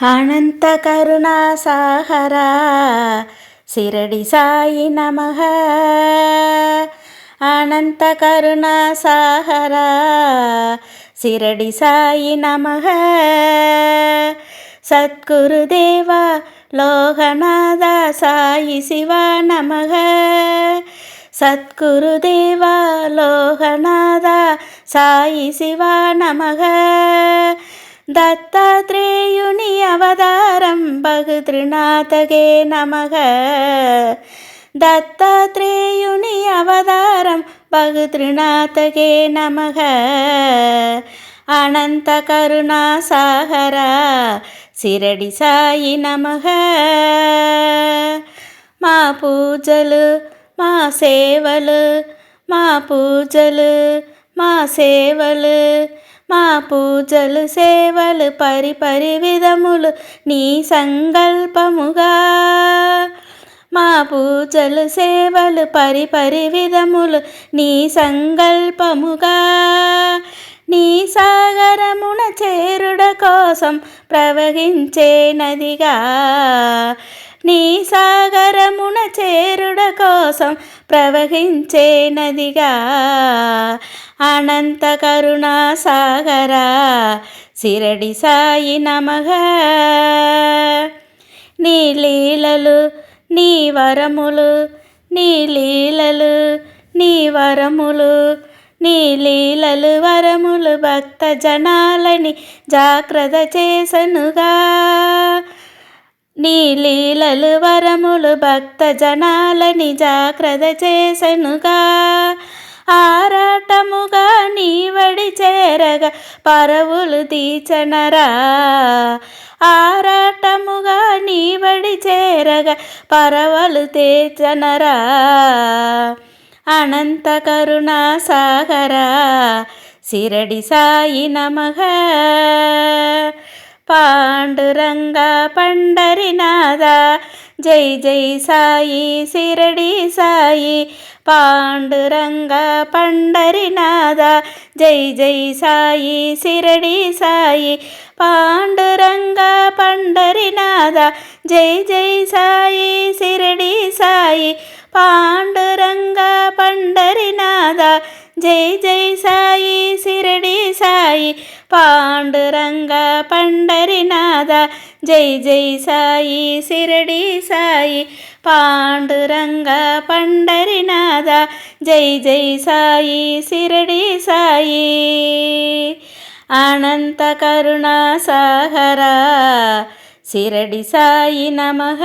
అనంత కరుణా సాహరా శిరడి సాయి నమ అనంత కరుణా సాహరా శిరడి సాయి నమ సద్గురుదేవ లోహనాద సాయి శివ నమ సద్గురుదేవ లోహనాద సాయి శివ నమ దత్తాత్రేయుని అవతారం భగతృనాథగే నమః దత్తాత్రేయుని అవతారం భగతృనాథగే నమః అనంత కరుణా సాహరా శిరడి సాయి నమః మా పూజలు మా సేవలు మా పూజలు మా సేవలు మా పూజలు సేవలు పరిపరి విధములు నీ సంకల్పముగా. మా పూజలు సేవలు పరిపరి విధములు నీ సంకల్పముగా. నీ సాగరమున చేరుడ కోసం ప్రవహించే నదిగా. నీ సాగరమున చేరుడ కోసం ప్రవహించే నదిగా అనంత కరుణా సాగరా శిరడి సాయి నమగ నీ లీలలు నీ వరములు నీ లీలలు నీ వరములు నీ లీలలు వరములు భక్త జనాలని జాగ్రత్త చేసనుగా. నీ లీలలు వరములు భక్త జనాలని జాగ్రత్త చేసనుగా. ఆరాటముగా నీవడి చేరగా పరవులు తీచనరా. ఆరాటముగా నీవడి చేరగా పరవలు తేచనరా. అనంత కరుణా సాగరా శిరడి సాయి నమః. పాండురంగ పండరినాథ జై జై సాయి శిరడి సాయి పాండురంగ పండరినాథ జై జై సాయి శిరడి సాయి పాండురంగ పండరినాథ జై జై సాయి శిరడి సాయి పాండురంగ పండరినాథ జై జై సాయి శిరడి సాయి పాండురంగ పండరినాథ జై జై సాయి శిరడి సాయి. పాండురంగ పండరినాథ జై జై సాయి శిరడి సాయి. అనంత కరుణా సాగరా. శిరడి సాయి నమః.